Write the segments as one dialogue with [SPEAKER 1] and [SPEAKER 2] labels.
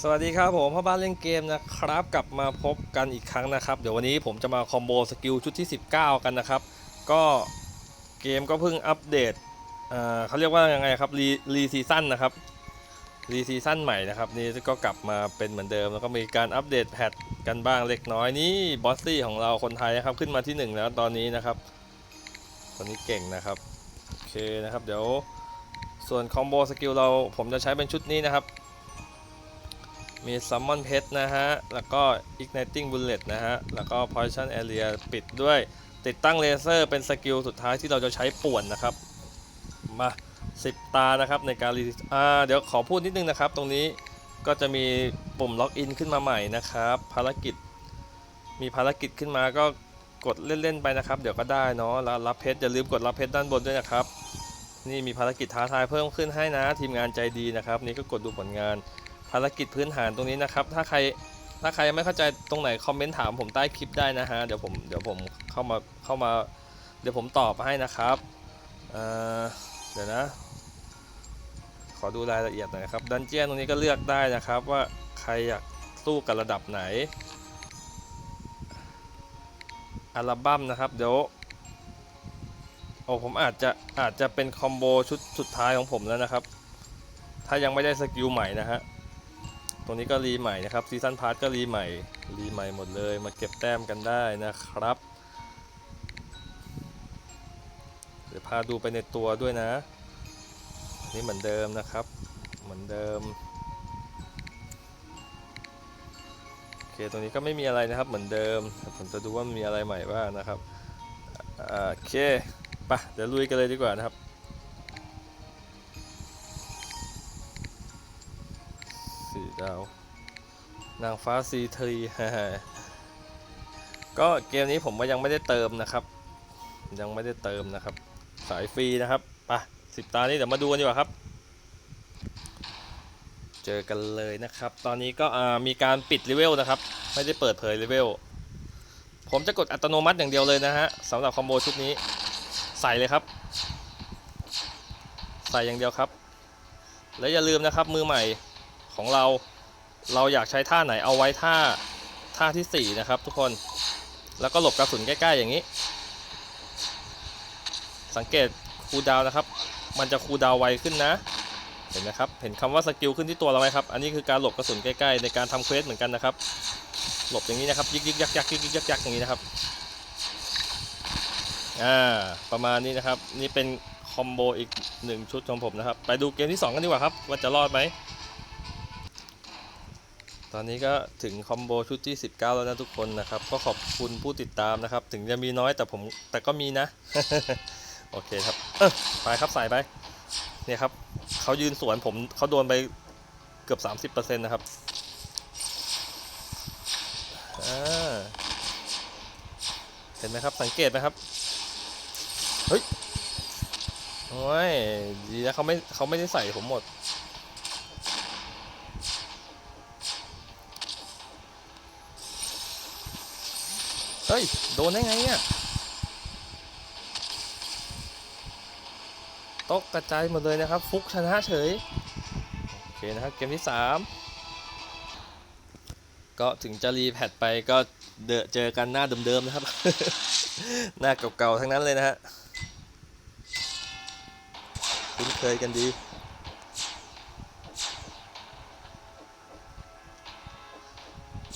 [SPEAKER 1] สวัสดีครับผมพ่อบ้านเล่นเกมนะครับ กลับมาพบกันอีกครั้งนะครับ เดี๋ยววันนี้ผมจะมาคอมโบสกิลชุดที่ 19 กันนะครับ ก็เกมก็เพิ่งอัปเดตเขาเรียกว่ายังไงครับรีรีซีซั่นนะครับรีซีซั่นใหม่นะครับ นี่ก็กลับมาเป็นเหมือนเดิม แล้วก็มีการอัปเดตแพทกันบ้างเล็กน้อยนี่บอสซี่ของเราคนไทยนะครับขึ้นมาที่ 1 แล้วตอนนี้นะครับคนนี้เก่งนะครับโอเคนะครับเดี๋ยวส่วนคอมโบสกิลเราผมจะใช้เป็นชุดนี้นะครับ มีซัมมอนเพชรนะฮะ แล้วก็ igniting bullet นะฮะ แล้วก็ poison area ปิดด้วย ติดตั้งเลเซอร์เป็นสกิลสุดท้ายที่เราจะใช้ป่วนนะครับ มา 10 ตานะครับในการรีอ่าเดี๋ยวขอพูดนิดนึงนะครับ ตรงนี้ก็จะมีปุ่มล็อกอินขึ้นมาใหม่นะครับ ภารกิจ มีภารกิจขึ้นมาก็กดเล่น ๆ ไปนะครับ เดี๋ยวก็ได้เนาะแล้วรับเพชรอย่าลืมกดรับเพชรด้านบนด้วยนะครับ นี่มีภารกิจท้าทายเพิ่มขึ้นให้นะ ทีมงานใจดีนะครับ นี่ก็กดดูผลงาน ภารกิจพื้นฐานตรงนี้นะครับ ถ้าใครถ้าใครยังไม่เข้าใจตรงไหนคอมเมนต์ถามผมใต้คลิปได้นะฮะเดี๋ยวผมเดี๋ยวผมเข้ามาเข้ามาเดี๋ยวผมตอบให้นะครับเเดี๋ยวนะ ขอดูรายละเอียดหน่อยครับดันเจียนตรงนี้ก็เลือกได้นะครับ ว่าใครอยากสู้กับระดับไหนอัลบั้มนะครับเดี๋ยวโอ้ผมอาจจะอาจจะเป็นคอมโบชุดสุดท้ายของผมแล้วนะครับ ถ้ายังไม่ได้สกิลใหม่นะฮะ ตรงนี้ก็รีใหม่นะครับซีซันพาร์ทก็รีใหม่รีใหม่หมดเลยมาเก็บแต้มกันได้นะครับ เดี๋ยวพาดูไปในตัวด้วยนะ นี่เหมือนเดิมนะครับ เหมือนเดิมโอเคตรงนี้ก็ไม่มีอะไรนะครับเหมือนเดิมผมจะดูว่ามีอะไรใหม่บ้างนะครับโอเคไปเดี๋ยวลุยกันเลยดีกว่านะครับ สี่ดานางฟ้าซีทีก็เกมนี้ผมว่ายังไม่ได้เติมนะครับ ยังไม่ได้เติมนะครับ สายฟรีนะครับไปสิบตานี้เดี๋ยวมาดูกันดีกว่าครับ เจอกันเลยนะครับ ตอนนี้ก็มีการปิดเลเวลนะครับ ไม่ได้เปิดเผยเลเวลผมจะกดอัตโนมัติอย่างเดียวเลยนะฮะสำหรับคอมโบชุดนี้ใส่เลยครับ ใส่อย่างเดียวครับ และอย่าลืมนะครับมือใหม่ของเรา เราอยากใช้ท่าไหนเอาไว้ท่าท่าที่ 4 นะครับ ทุกคนแล้วก็หลบกระสุนใกล้ๆอย่างนี้ สังเกตคูดาวนะครับ มันจะคูดาวไวขึ้นนะ เห็นไหมครับ เห็นคำว่าสกิลขึ้นที่ตัวเราไหมครับ อันนี้คือการหลบกระสุนใกล้ๆในการทำเควสเหมือนกันนะครับ หลบอย่างนี้นะครับ ยิกยิกยักยักยิกยิกยักยักอย่างนี้นะครับ อ่า ประมาณนี้นะครับ นี่เป็นคอมโบอีกหนึ่งชุดของผมนะครับ ไปดูเกมที่ 2 กันดีกว่าครับ ว่าจะรอดไหม ตอนนี้ก็ถึงคอมโบชุดที่ 19 แล้วนะทุกคนนะครับ ก็ขอบคุณผู้ติดตามนะครับ ถึงจะมีน้อยแต่ผมแต่ก็มีนะ โอเคครับ เออไปครับใส่ไป เนี่ยครับเขายืนสวนผมเขาโดนไปเกือบ 30%นะครับเห็นไหมครับสังเกตไหมครับ เฮ้ย โอ้ย ดีนะเขาไม่เขาไม่ได้ใส่ผมหมด ฮ้ย โดนได้ไงเนี่ยตกกระจายหมดเลยนะครับ ฟุกชนะเฉย โอเคนะครับเกมที่ 3 ก็ถึงจะรีแพทไปก็เดอเจอกันหน้าเดิมๆนะครับ หน้าเก่าๆทั้งนั้นเลยนะฮะคุ้นเคยกันดี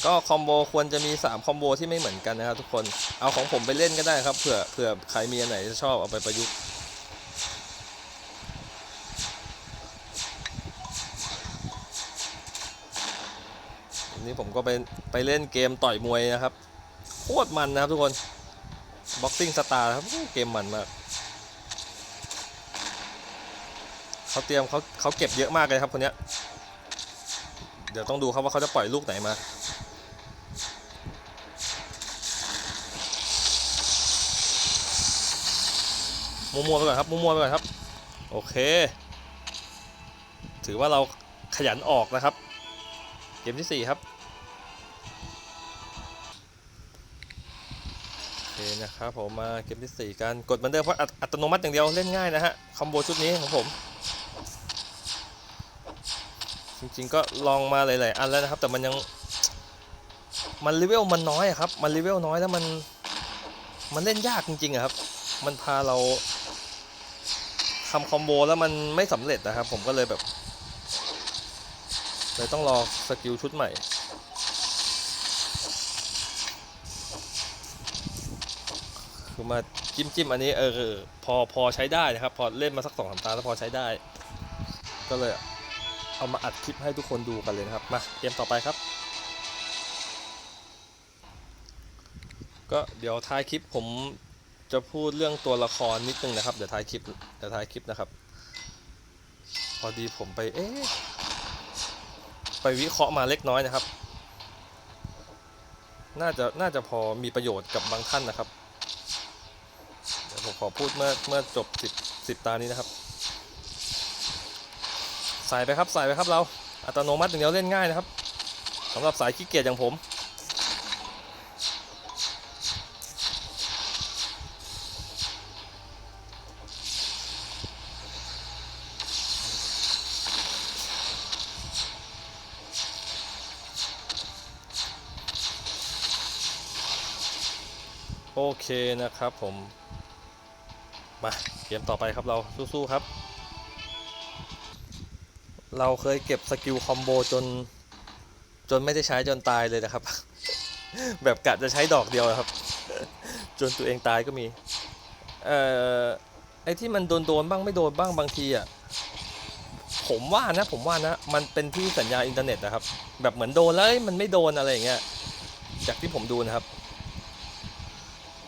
[SPEAKER 1] ก็คอมโบควรจะมี 3 คอมโบที่ไม่เหมือนกันนะครับทุกคนเอาของผมไปเล่นก็ได้ครับเผื่อเผื่อใครมีอันไหนชอบเอาไปประยุกต์วันนี้ผมก็ไปไปเล่นเกมต่อยมวยนะครับโคตรมันนะครับทุกคน Boxing Star ครับเกมมันมากเขาเตรียมเขาเขาเก็บเยอะมากเลยครับคนเนี้ยเดี๋ยวต้องดูครับว่าเขาจะปล่อยลูกไหนมา มัวๆไปก่อนครับมัวๆไปก่อนครับ โอเค ถือว่าเราขยันออกนะครับ เกมที่4ครับโอเคนะครับผมมาเกมที่ 4 กันกดมือนเดิมเพราะอัตอัตโนมัติอย่างเดียวเล่นง่ายนะฮะคอมโบชุดนี้ของผม จริงๆก็ลองมาหลายๆอันแล้วนะครับ แต่มันยัง มันเลเวลมันน้อยครับ มันเลเวลน้อยแล้วมัน มันเล่นยากจริงๆอะครับ มันพาเราำคอมโบแล้วมันไม่สำเร็จนะครับ ผมก็เลยแบบเลยต้องรอสกิลชุดใหม่ คือมาจิ้มจิ้มอันนี้เออเออพอพอใช้ได้นะครับ พอเล่นมาสักสองสามตาแล้วพอใช้ได้ ก็เลยเอามาอัดคลิปให้ทุกคนดูกันเลยนะครับ มาเกมต่อไปครับ ก็เดี๋ยวท้ายคลิปผม จะพูดเรื่องตัวละครนิดนึงนะครับ เดี๋ยวท้ายคลิปเดี๋ยวท้ายคลิปนะครับ พอดีผมไปเอ๊ะไปวิเคราะห์มาเล็กน้อยนะครับ น่าจะน่าจะพอมีประโยชน์กับบางท่านนะครับเดี๋ยวผมขอพูดเมื่อเมื่อจบสิบสิบตานี้นะครับใส่ไปครับใส่ไปครับเราอัตโนมัติอย่างเดียวเล่นง่ายนะครับสำหรับสายขี้เกียจอย่างผม โอเคนะครับผม มาเกมต่อไปครับเราสู้ๆครับ เราเคยเก็บสกิลคอมโบจน จนไม่ได้ใช้จนตายเลยนะครับ แบบกะจะใช้ดอกเดียวครับ จนตัวเองตายก็มี เอ่อไอ้ที่มันโดนโดนๆบ้างไม่โดนบ้างบางทีอะผมว่านะผมว่านะมันเป็นที่สัญญาอินเทอร์เน็ตนะครับ แบบเหมือนโดนแล้วมันไม่โดนอะไรอย่างเงี้ยจากที่ผมดูนะครับ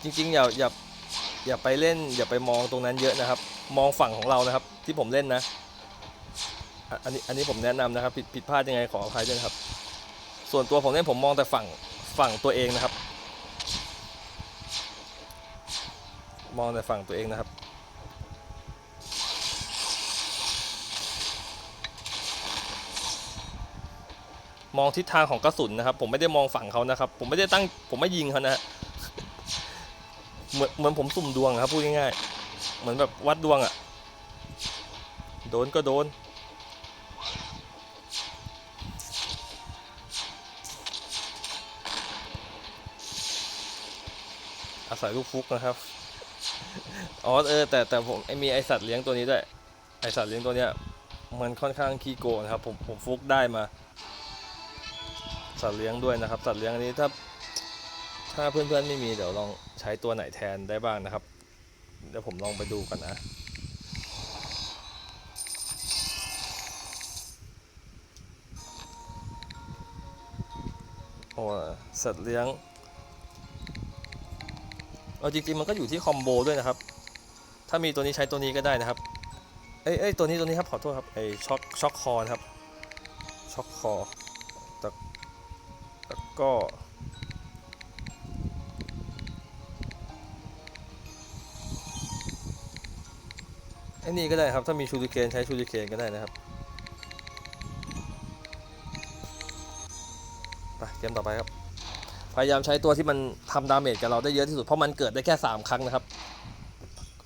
[SPEAKER 1] จริงๆอย่าอย่าอย่าไปเล่น อย่าไปมองตรงนั้นเยอะนะครับ มองฝั่งของเรานะครับ ที่ผมเล่นนะอันนี้อันนี้ผมแนะนำนะครับ ผิดผิดพลาดยังไงขออภัยด้วยครับ ส่วนตัวผมเล่นผมมองแต่ฝั่งฝั่งตัวเองนะครับ มองแต่ฝั่งตัวเองนะครับมองทิศทางของกระสุนนะครับ ผมไม่ได้มองฝั่งเขานะครับ ผมไม่ได้ตั้งผมไม่ยิงเขานะฮะ เหมือนเหมือนผมสุ่มดวงอะครับพูดง่ายๆเหมือนแบบวัดดวงอะโดนก็โดน อาศัยลูกฟุกนะครับ อ๋อเออแต่แต่ผมมีไอสัตว์เลี้ยงตัวนี้ด้วย ไอสัตว์เลี้ยงตัวเนี้ยมันค่อนข้างขี้โกงนครับผมผมฟุกได้มา สัตว์เลี้ยงด้วยนะครับ สัตว์เลี้ยงอันนี้ถ้า ถ้าเพื่อนๆไม่มีเดี๋ยวลองใช้ตัวไหนแทนได้บ้างนะครับ เดี๋ยวผมลองไปดูกันนะ โอ้สัตว์เลี้ยงเอาจริงๆมันก็อยู่ที่คอมโบด้วยนะครับ ถ้ามีตัวนี้ใช้ตัวนี้ก็ได้นะครับ เอ้ยเอ้ยตัวนี้ตัวนี้ครับขอโทษครับไอช็อคช็อคคอนครับช็อคคอแล้วแล้วก็ อ้นี่ก็ได้ครับ ถ้ามีชูริเคนใช้ชูริเคนก็ได้นะครับไปเกมต่อไปครับ พยายามใช้ตัวที่มันทำดาเมจกับเราได้เยอะที่สุด เพราะมันเกิดได้แค่ 3 ครั้งนะครับ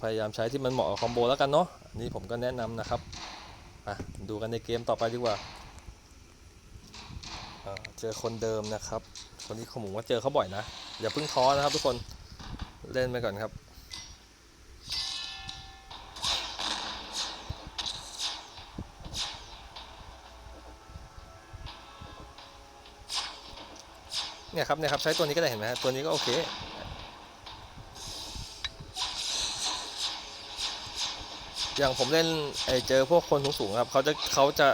[SPEAKER 1] พยายามใช้ที่มันเหมาะกับคอมโบแล้วกันเนาะอันนี้ผมก็แนะนำนะครับอะดูกันในเกมต่อไปดีกว่าเจอคนเดิมนะครับ คนนี้ผมว่าเจอเขาบ่อยนะ อย่าเพิ่งท้อนะครับทุกคนเล่นไปก่อนครับ เนี่ยครับเนี่ยครับใช้ตัวนี้ก็ได้เห็นไหมตัวนี้ก็โอเคอย่างผมเล่นไอเจอพวกคนสูงๆครับเขาจะเขาจะ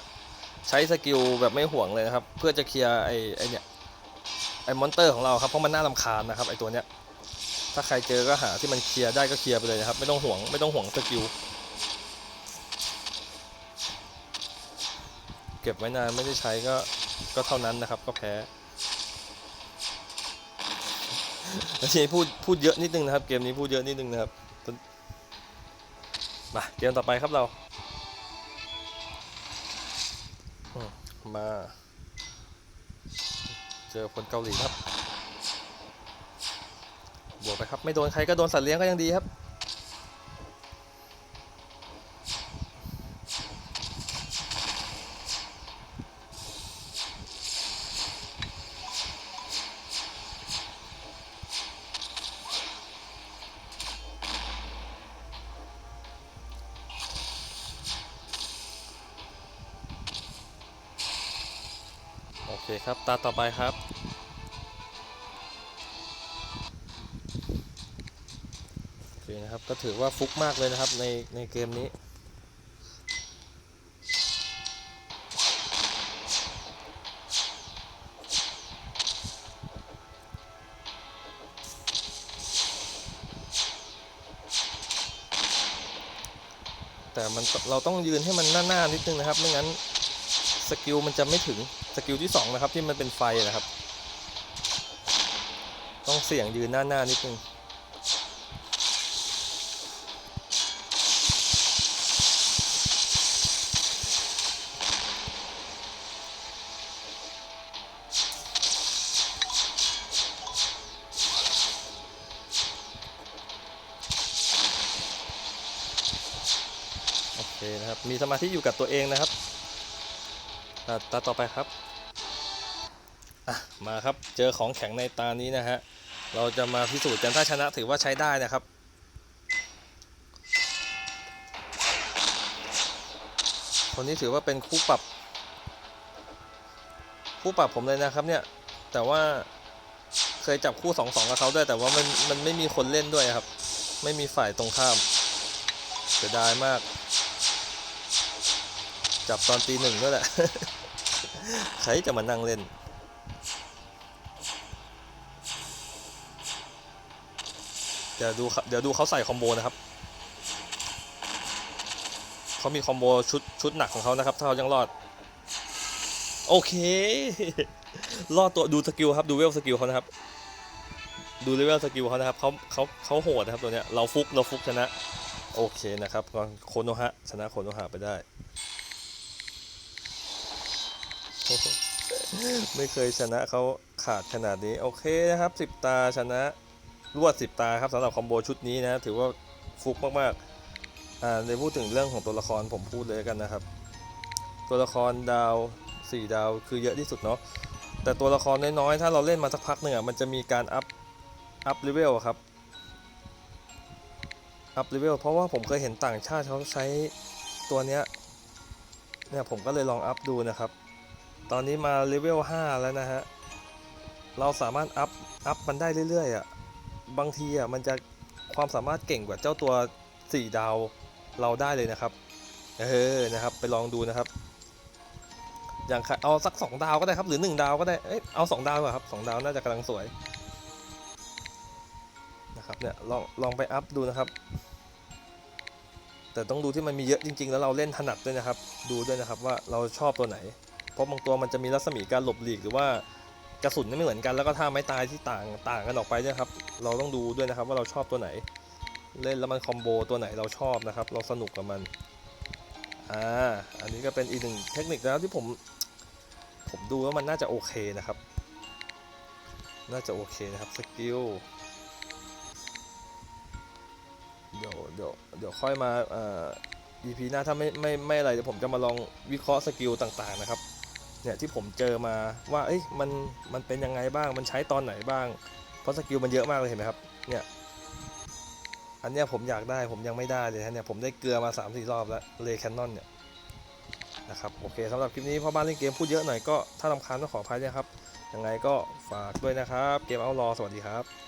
[SPEAKER 1] ใช้สกิลแบบไม่ห่วงเลยนะครับ เพื่อจะเคลียร์ไอไอเนี่ยไอมอนเตอร์ของเราครับเพราะมันน่ารำคาญนะครับไอตัวเนี้ยถ้าใครเจอก็หาที่มันเคลียร์ได้ก็เคลียร์ไปเลยนะครับ ไม่ต้องห่วงไม่ต้องห่วงสกิลเก็บไว้นานไม่ได้ใช้ก็ก็เท่านั้นนะครับก็แพ้ แล้วทีนี้พูดพูดเยอะนิดนึงนะครับ เกมนี้พูดเยอะนิดนึงนะครับมาเกมต่อไปครับเรามมาเจอคนเกาหลีครับ บวกไปครับ ไม่โดนใครก็โดนสัตว์เลี้ยงก็ยังดีครับ คครับ ตาต่อไปครับ โอเคนะครับ ก็ถือว่าฟุกมากเลยนะครับในในเกมนี้แต่มันเราต้องยืนให้มันหน้าๆนิดนึงนะครับ ไม่งั้นสกิลมันจะไม่ถึง สกิลที่สองนะครับที่มันเป็นไฟนะครับ ต้องเสี่ยงยืนหน้าๆนิดนึงโอเคนะครับ มีสมาธิอยู่กับตัวเองนะครับ ตาต่อไปครับอะมาครับเจอของแข็งในตานี้นะฮะเราจะมาพิสูจน์กันถ้าชนะถือว่าใช้ได้นะครับคนนี้ถือว่าเป็นคู่ปรับ คู่ปรับผมเลยนะครับเนี่ยแต่ว่าเคยจับคู่สองสองกับเขาด้วย แต่ว่ามันมันไม่มีคนเล่นด้วยครับ ไม่มีฝ่ายตรงข้ามเสียดายมาก จับตอนตีหนึ่งด้วยแหละ ใครจะมานั่งเล่น เดี๋ยวดูเดี๋ยวดูเขาใส่คอมโบนะครับ เขามีคอมโบชุดชุดหนักของเขานะครับ ถ้าเขายังรอด โอเค รอดตัวดูสกิลครับ ดูเวลสกิลเขานะครับ ดูเลเวลสกิลเขานะครับเขาเขาเขาโหดนะครับตัวเนี้ย เราฟุกเราฟุกชนะ โอเคนะครับก็โคโนฮะชนะโคโนฮะไปได้ ไม่เคยชนะเขาขาดขนาดนี้ โอเคนะครับ 10 ตาชนะรวด 10 ตาครับสำหรับคอมโบชุดนี้นะ ถือว่าฟุกมากๆอ่าในพูดถึงเรื่องของตัวละครผมพูดเลยกันนะครับ ตัวละครดาว 4 ดาวคือเยอะที่สุดเนาะแต่ตัวละครน้อยๆถ้าเราเล่นมาสักพักหนึ่งอะมันจะมีการอัพอัพเลเวลครับอัพเลเวลเพราะว่าผมเคยเห็นต่างชาติเขาใช้ตัวเนี้ยเนี่ยผมก็เลยลองอัพดูนะครับ ตอนนี้มาเลเวล5แล้วนะฮะ เราสามารถอัพ อัพมันได้เรื่อยๆอะ บางทีอะมันจะความสามารถเก่งกว่าเจ้าตัว 4 ดาวเราได้เลยนะครับ เออ นะครับ ไปลองดูนะครับ อย่างเอาสัก 2 ดาวก็ได้ครับ หรือ 1 ดาวก็ได้ เอ้ย เอา 2 ดาวดีกว่าครับ 2 ดาวน่าจะกำลังสวย นะครับ เนี่ย ลอง ลองไปอัพดูนะครับ แต่ต้องดูที่มันมีเยอะจริง ๆ แล้วเราเล่นถนัดด้วยนะครับ ดูด้วยนะครับว่าเราชอบตัวไหน ราะบางตัวมันจะมีรัศมีการหลบหลีกหรือว่ากระสุนไม่เหมือนกันแล้วก็ท่าไม้ตายที่ต่างต่างกันออกไปนี่ยครับ เราต้องดูด้วยนะครับว่าเราชอบตัวไหน เล่นแล้วมันคอมโบตัวไหนเราชอบนะครับ เราสนุกกับมันอ่าอันนี้ก็เป็นอีกหนึ่งเทคนิคนะครับที่ผมผมดูว่ามันน่าจะโอเคนะครับ น่าจะโอเคนะครับสกิลเดี๋ยวเดี๋ยวเดี๋ยวค่อยมาเอ่อ EP หน้าถ้าไม่ไม่ไม่อะไรเดี๋ยวผมจะมาลองวิเคราะห์สกิลต่างๆนะครับ เนี่ยที่ผมเจอมาว่าเอ้ยมันมันเป็นยังไงบ้างมันใช้ตอนไหนบ้าง เพราะสกิลมันเยอะมากเลยเห็นไหมครับเนี่ยอันเนี้ยผมอยากได้ผมยังไม่ได้เลยฮะเนี่ยผมได้เกลือมา 3 4 รอบแล้วเลแคนนอนเนี่ยนะครับโอเคสำหรับคลิปนี้พ่อบ้านเล่นเกมพูดเยอะหน่อยก็ถ้าลำคาญต้องขออภัยนะครับยังไงก็ฝากด้วยนะครับ เกมเอารอสวัสดีครับ